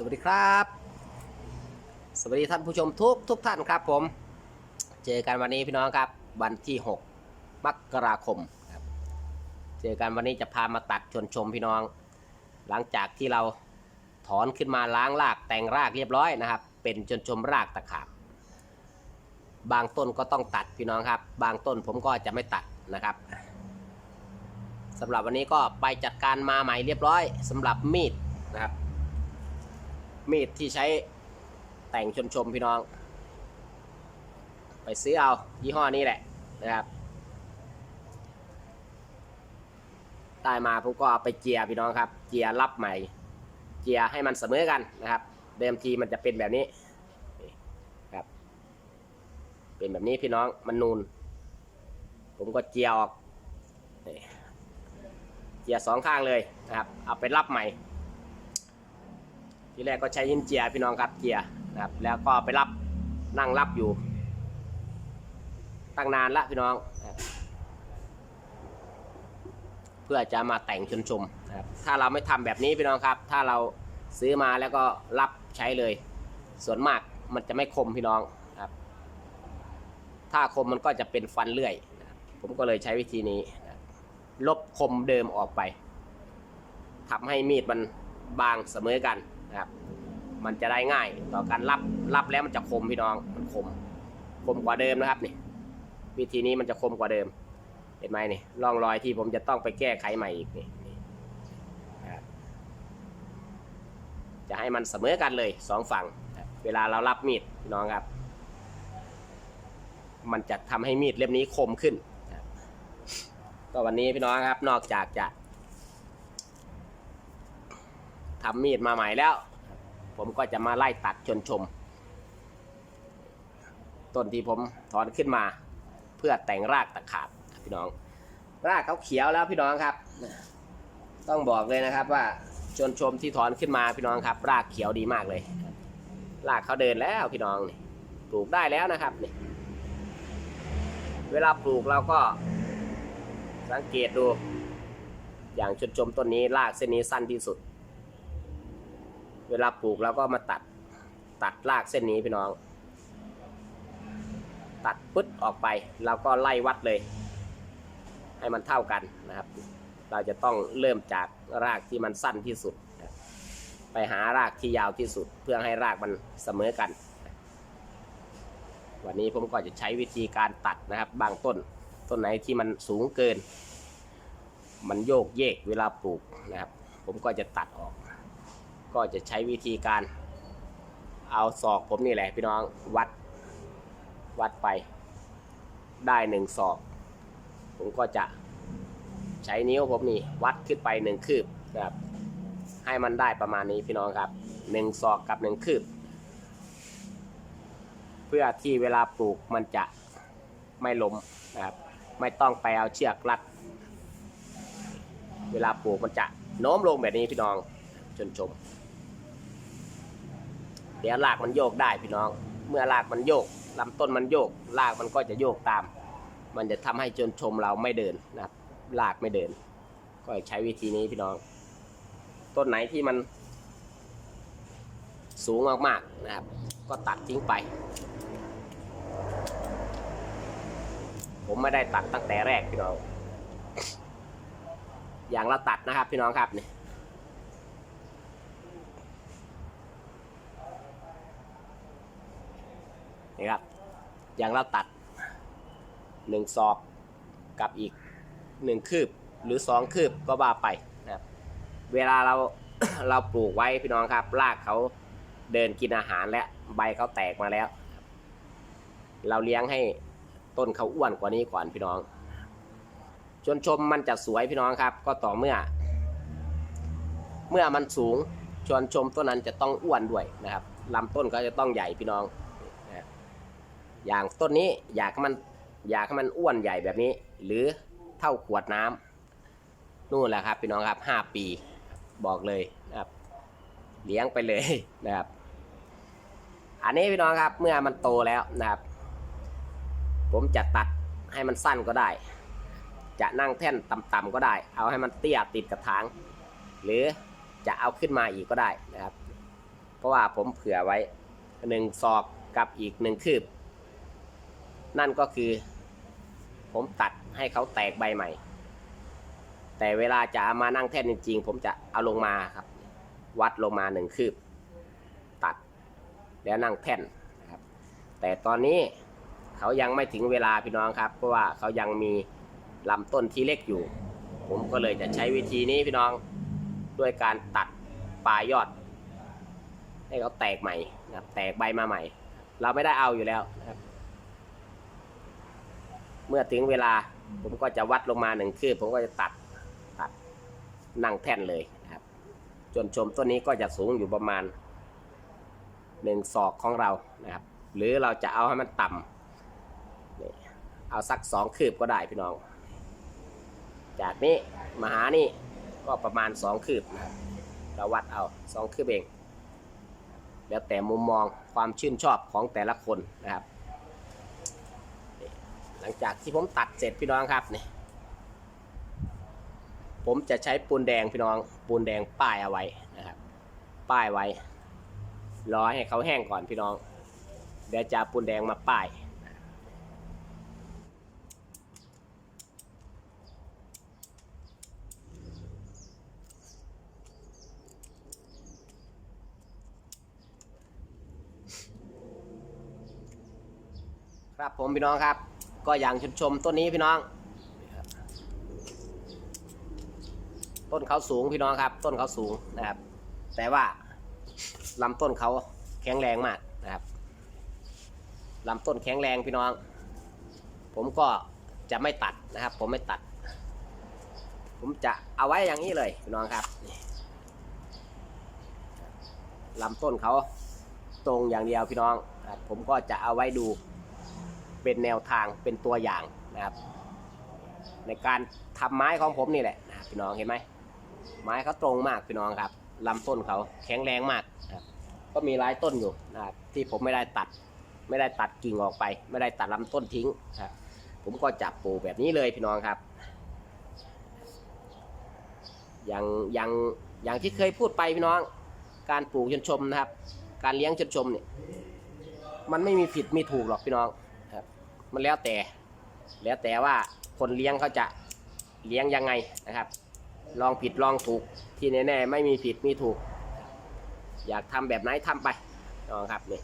สวัสดีครับ สวัสดีท่านผู้ชมทุกทุกท่านครับผม เจอกันวันนี้พี่น้องครับวันที่ 6 มกราคมครับเจอกันวันนี้จะพามาตัดชนชมพี่น้อง หลังจากที่เราถอนขึ้นมาล้างรากแต่งรากเรียบร้อยนะครับ เป็นชนชมรากตะขาบบางต้นก็ต้องตัดพี่น้องครับ บางต้นผมก็จะไม่ตัดนะครับสำหรับวันนี้ก็ไปจัดการมาใหม่เรียบร้อยสำหรับมีดนะครับ มีดที่ใช้แต่งชนชมพี่น้อง ไปซื้อเอายี่ห้อนี้แหละนะครับได้มาผมก็เอาไปเจียพี่น้องครับ เจียรับใหม่ เจียให้มันเสมอกันนะครับ เดิมทีมันจะเป็นแบบนี้ครับ เป็นแบบนี้พี่น้องมันนูน ผมก็เจียออกนี่เจียสองข้างเลยนะครับ เอาไปรับใหม่ ทีแรกก็ใช้ยินเจียพี่น้องครับเจียนะครับ แล้วก็ไปรับนั่งรับอยู่ ตั้งนานละพี่น้องนะเพื่อจะมาแต่งชนชมนะครับถ้าเราไม่ทำแบบนี้พี่น้องครับ ถ้าเราซื้อมาแล้วก็รับใช้เลย ส่วนมากมันจะไม่คมพี่น้องนะครับ ถ้าคมมันก็จะเป็นฟันเลื่อยนะผมก็เลยใช้วิธีนี้นะลบคมเดิมออกไปทำให้มีดมันบางเสมอกันนะ มันจะได้ง่าย ต่อการรับรับแล้วมันจะคมพี่น้องมันคม คมกว่าเดิมนะครับนี่วิธีนี้มันจะคมกว่าเดิม เห็นไหมนี่ร่องรอยที่ผมจะต้องไปแก้ไขใหม่อีกนี่จะให้มันเสมอกันเลยสองฝั่ง เวลาเรารับมีดพี่น้องครับ มันจะทำให้มีดเล่มนี้คมขึ้นก็วันนี้พี่น้องครับนอกจากจะทำมีดมาใหม่แล้ว ผมก็จะมาไล่ตัดชนชม ต้นที่ผมถอนขึ้นมา เพื่อแต่งรากตะขาบครับพี่น้อง รากเขาเขียวแล้วพี่น้องครับ ต้องบอกเลยนะครับว่าชนชมที่ถอนขึ้นมาพี่น้องครับ รากเขียวดีมากเลย รากเขาเดินแล้วพี่น้องนี่ปลูกได้แล้วนะครับนี่เวลาปลูกเราก็สังเกตดู อย่างชนชมต้นนี้รากเส้นนี้สั้นที่สุด เวลาปลูกเราก็มาตัดตัดรากเส้นนี้พี่น้อง ตัดปึ๊ดออกไปเราก็ไล่วัดเลย ให้มันเท่ากันนะครับ เราจะต้องเริ่มจากรากที่มันสั้นที่สุด ไปหารากที่ยาวที่สุด เพื่อให้รากมันเสมอกัน วันนี้ผมก็จะใช้วิธีการตัดนะครับบางต้น ต้นไหนที่มันสูงเกิน มันโยกเยกเวลาปลูกนะครับ ผมก็จะตัดออก ก็จะใช้วิธีการ เอาศอกผมนี่แหละพี่น้องวัดวัดไป ได้หนึ่งศอก ผมก็จะใช้นิ้วผมนี่วัดขึ้นไปหนึ่งคืบนะครับ ให้มันได้ประมาณนี้พี่น้องครับหนึ่งศอกกับหนึ่งคืบ เพื่อที่เวลาปลูกมันจะไม่ล้มนะครับ ไม่ต้องไปเอาเชือกรัด เวลาปลูกมันจะโน้มลงแบบนี้พี่น้องชนชม เดี๋ยวรากมันโยกได้พี่น้อง เมื่อรากมันโยกลำต้นมันโยกรากมันก็จะโยกตาม มันจะทำให้จนชมเราไม่เดินนะครับรากไม่เดิน ก็ใช้วิธีนี้พี่น้อง ต้นไหนที่มัน สูงมากๆนะครับ ก็ตัดทิ้งไป ผมไม่ได้ตัดตั้งแต่แรกพี่น้อง อย่างเราตัดนะครับพี่น้องครับเนี่ย นี่ครับ อย่างเราตัดหนึ่งศอกกับอีกหนึ่งคืบหรือสองคืบก็ว่าไปนะครับ เวลาเราเราปลูกไว้พี่น้องครับรากเขาเดินกินอาหารแล้วใบเขาแตกมาแล้ว เราเลี้ยงให้ต้นเขาอ้วนกว่านี้ก่อนพี่น้อง ชนชมมันจะสวยพี่น้องครับ ก็ต่อเมื่อ เมื่อมันสูงชวนชมต้นนั้นจะต้องอ้วนด้วยนะครับลำต้นก็จะต้องใหญ่พี่น้อง อย่างต้นนี้อยากให้มันอยากให้มันอ้วนใหญ่แบบนี้ หรือเท่าขวดน้ำนู่นแหละครับพี่น้องครับห้าปีบอกเลยนะครับเลี้ยงไปเลยนะครับ อันนี้พี่น้องครับเมื่อมันโตแล้วนะครับ ผมจะตัดให้มันสั้นก็ได้ จะนั่งแท่นต่ำๆก็ได้ เอาให้มันเตี้ยติดกับถาง หรือจะเอาขึ้นมาอีกก็ได้นะครับ เพราะว่าผมเผื่อไว้หนึ่งศอกกับอีกหนึ่งคืบ นั่นก็คือ ผมตัดให้เขาแตกใบใหม่ แต่เวลาจะามานั่งแท่นจริงๆ ผมจะเอาลงมาครับ วัดลงมาหนึ่งคืบ ตัดแล้วนั่งแท่นนะครับ แต่ตอนนี้เขายังไม่ถึงเวลาพี่น้องครับ เพราะว่าเขายังมีลำต้นที่เล็กอยู่ ผมก็เลยจะใช้วิธีนี้พี่น้องด้วยการตัดปลายยอด ให้เขาแตกใหม่นะครับแตกใบมาใหม่ เราไม่ได้เอาอยู่แล้วนะครับ เมื่อถึงเวลาผมก็จะวัดลงมาหนึ่งคืบผมก็จะตัดตัดนั่งแท่นเลยนะครับ จนชมต้นนี้ก็จะสูงอยู่ประมาณหนึ่งศอกของเรานะครับ หรือเราจะเอาให้มันต่ำนี่เอาสักสองคืบก็ได้พี่น้อง จากนี้มาหานี่ก็ประมาณสองคืบนะครับเราวัดเอาสองคืบเอง แล้วแต่มุมมองความชื่นชอบของแต่ละคนนะครับ หลังจากที่ผมตัดเสร็จพี่น้องครับนี่ผมจะใช้ปูนแดงพี่น้องปูนแดงป้ายเอาไว้นะครับ ป้ายไว้รอให้เขาแห้งก่อนพี่น้อง เดี๋ยวจะปูนแดงมาป้ายครับผมพี่น้องครับ ก็อย่างชมชมต้นนี้พี่น้อง ต้นเขาสูงพี่น้องครับ ต้นเขาสูงนะครับ แต่ว่าลำต้นเขาแข็งแรงมากนะครับลำต้นแข็งแรงพี่น้อง ผมก็จะไม่ตัดนะครับ ผมไม่ตัด ผมจะเอาไว้อย่างนี้เลยพี่น้องครับลำต้นเขาตรงอย่างเดียวพี่น้องผมก็จะเอาไว้ดู เป็นแนวทางเป็นตัวอย่างนะครับ ในการทำไม้ของผมนี่แหละนะพี่น้องเห็นไหมไม้เขาตรงมากพี่น้องครับลำต้นเขาแข็งแรงมากนะครับก็มีหลายต้นอยู่นะครับที่ผมไม่ได้ตัด ไม่ได้ตัดกิ่งออกไป ไม่ได้ตัดลำต้นทิ้งครับผมก็จับปลูกแบบนี้เลยพี่น้องครับอย่างอย่างอย่างที่เคยพูดไปพี่น้อง การปลูกชนชมนะครับ การเลี้ยงชนชมเนี่ยมันไม่มีผิดมีถูกหรอกพี่น้อง มันแล้วแต่ แล้วแต่ว่าคนเลี้ยงเขาจะเลี้ยงยังไงนะครับ ลองผิดลองถูกที่แน่ๆไม่มีผิดมีถูก อยากทำแบบไหนทำไปน้องครับนี่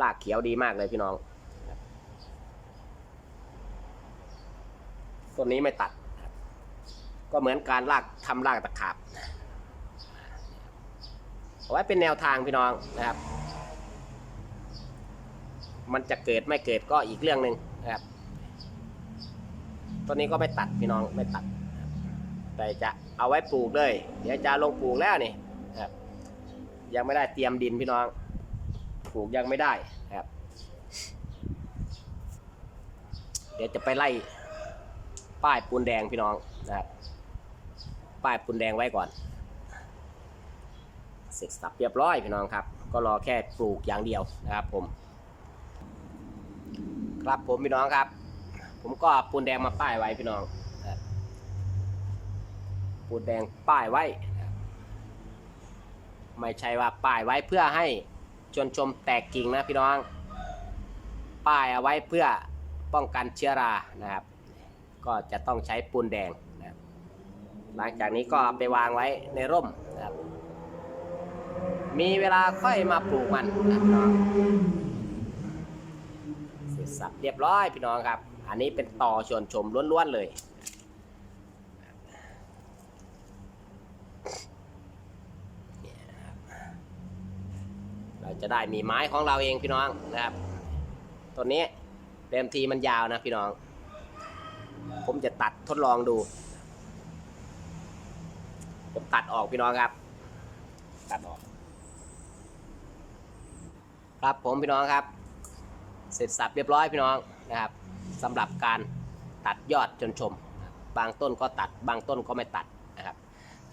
รากเขียวดีมากเลยพี่น้องต้นนี้ไม่ตัด ก็เหมือนการลากทำรากตะขาบเอาไว้เป็นแนวทางพี่น้องนะครับ มันจะเกิดไม่เกิดก็อีกเรื่องหนึ่งนะครับต้นนี้ก็ไม่ตัดพี่น้องไม่ตัด แต่จะเอาไว้ปลูกเลย เดี๋ยวจะลงปลูกแล้วนี่นะครับ ยังไม่ได้เตรียมดินพี่น้อง ปลูกยังไม่ได้นะครับ เดี๋ยวจะไปไล่ป้ายปูนแดงพี่น้องนะครับป้ายปูนแดงไว้ก่อน เสร็จสับเรียบร้อยพี่น้องครับ ก็รอแค่ปลูกอย่างเดียวนะครับผม ครับผมพี่น้องครับ ผมก็ปูนแดงมาป้ายไว้พี่น้องปูนแดงป้ายไว้ ไม่ใช่ว่าป้ายไว้เพื่อให้ชนชมแตกกิ่งนะพี่น้อง ป้ายเอาไว้เพื่อป้องกันเชื้อรานะครับ ก็จะต้องใช้ปูนแดงนะหลังจากนี้ก็ไปวางไว้ในร่มนะครับมีเวลาค่อยมาปลูกมันนะพี่น้อง สร็จสับเรียบร้อยพี่น้องครับ อันนี้เป็นต่อชวนชมล้วนๆเลยเราจะได้มีไม้ของเราเองพี่น้องนะครับต้นนี้เต็มทีมันยาวนะพี่น้อง ผมจะตัดทดลองดู ผมตัดออกพี่น้องครับ ตัดออก ครับผมพี่น้องครับ เสร็จสับเรียบร้อยพี่น้องนะครับสำหรับการตัดยอดจนชม บางต้นก็ตัดบางต้นก็ไม่ตัดนะครับ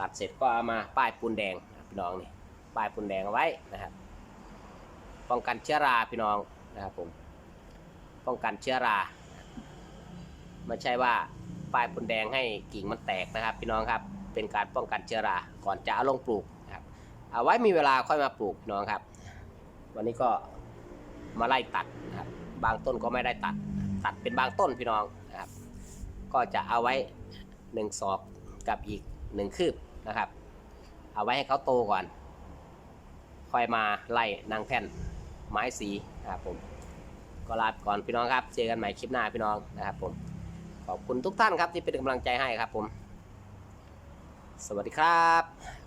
ตัดเสร็จก็เอามาป้ายปูนแดงพี่น้องนี่ป้ายปูนแดงเอาไว้นะครับป้องกันเชื้อราพี่น้องนะครับผมป้องกันเชื้อราไม่ใช่ว่าป้ายปูนแดงให้กิ่งมันแตกนะครับ พี่น้องครับเป็นการป้องกันเชื้อราก่อนจะเอาลงปลูกนะครับเอาไว้มีเวลาค่อยมาปลูกพี่น้องครับ วันนี้ก็มาไล่ตัดนะครับ บางต้นก็ไม่ได้ตัดตัดเป็นบางต้นพี่น้องนะครับ ก็จะเอาไว้หนึ่งศอกกับอีกหนึ่งคืบนะครับ เอาไว้ให้เขาโตก่อน ค่อยมาไล่นางแท่นไม้สีนะครับผมก็ลาไปก่อนพี่น้องครับเจอกันใหม่คลิปหน้าพี่น้องนะครับผมขอบคุณทุกท่านครับที่เป็นกำลังใจให้ครับผม สวัสดีครับ